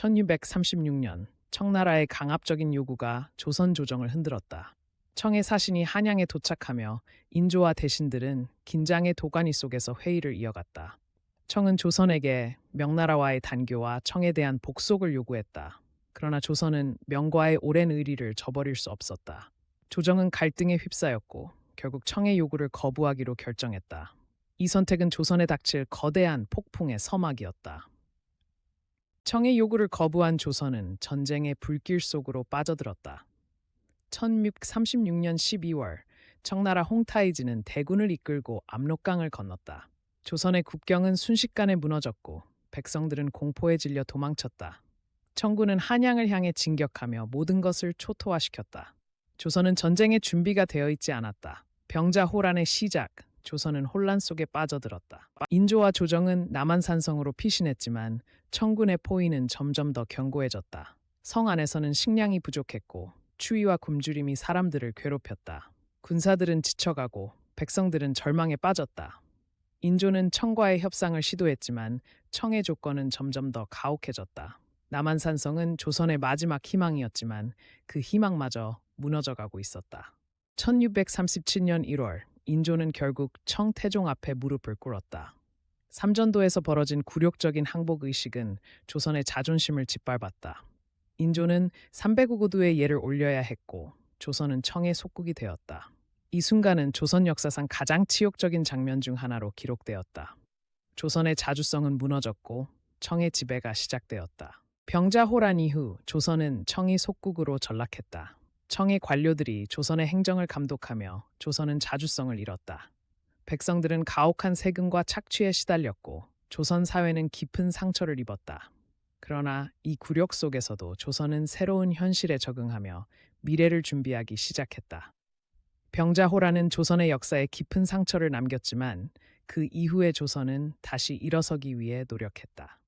1636년 청나라의 강압적인 요구가 조선 조정을 흔들었다. 청의 사신이 한양에 도착하며 인조와 대신들은 긴장의 도가니 속에서 회의를 이어갔다. 청은 조선에게 명나라와의 단교와 청에 대한 복속을 요구했다. 그러나 조선은 명과의 오랜 의리를 저버릴 수 없었다. 조정은 갈등에 휩싸였고 결국 청의 요구를 거부하기로 결정했다. 이 선택은 조선에 닥칠 거대한 폭풍의 서막이었다. 청의 요구를 거부한 조선은 전쟁의 불길 속으로 빠져들었다. 1636년 12월 청나라 홍타이지는 대군을 이끌고 압록강을 건넜다. 조선의 국경은 순식간에 무너졌고 백성들은 공포에 질려 도망쳤다. 청군은 한양을 향해 진격하며 모든 것을 초토화시켰다. 조선은 전쟁에 준비가 되어 있지 않았다. 병자호란의 시작, 조선은 혼란 속에 빠져들었다. 인조와 조정은 남한산성으로 피신했지만 청군의 포위는 점점 더 견고해졌다. 성 안에서는 식량이 부족했고 추위와 굶주림이 사람들을 괴롭혔다. 군사들은 지쳐가고 백성들은 절망에 빠졌다. 인조는 청과의 협상을 시도했지만 청의 조건은 점점 더 가혹해졌다. 남한산성은 조선의 마지막 희망이었지만 그 희망마저 무너져가고 있었다. 1637년 1월 인조는 결국 청태종 앞에 무릎을 꿇었다. 삼전도에서 벌어진 굴욕적인 항복 의식은 조선의 자존심을 짓밟았다. 인조는 305구두의 예를 올려야 했고 조선은 청의 속국이 되었다. 이 순간은 조선 역사상 가장 치욕적인 장면 중 하나로 기록되었다. 조선의 자주성은 무너졌고 청의 지배가 시작되었다. 병자호란 이후 조선은 청이 속국으로 전락했다. 청의 관료들이 조선의 행정을 감독하며 조선은 자주성을 잃었다. 백성들은 가혹한 세금과 착취에 시달렸고 조선 사회는 깊은 상처를 입었다. 그러나 이 굴욕 속에서도 조선은 새로운 현실에 적응하며 미래를 준비하기 시작했다. 병자호란은 조선의 역사에 깊은 상처를 남겼지만 그 이후의 조선은 다시 일어서기 위해 노력했다.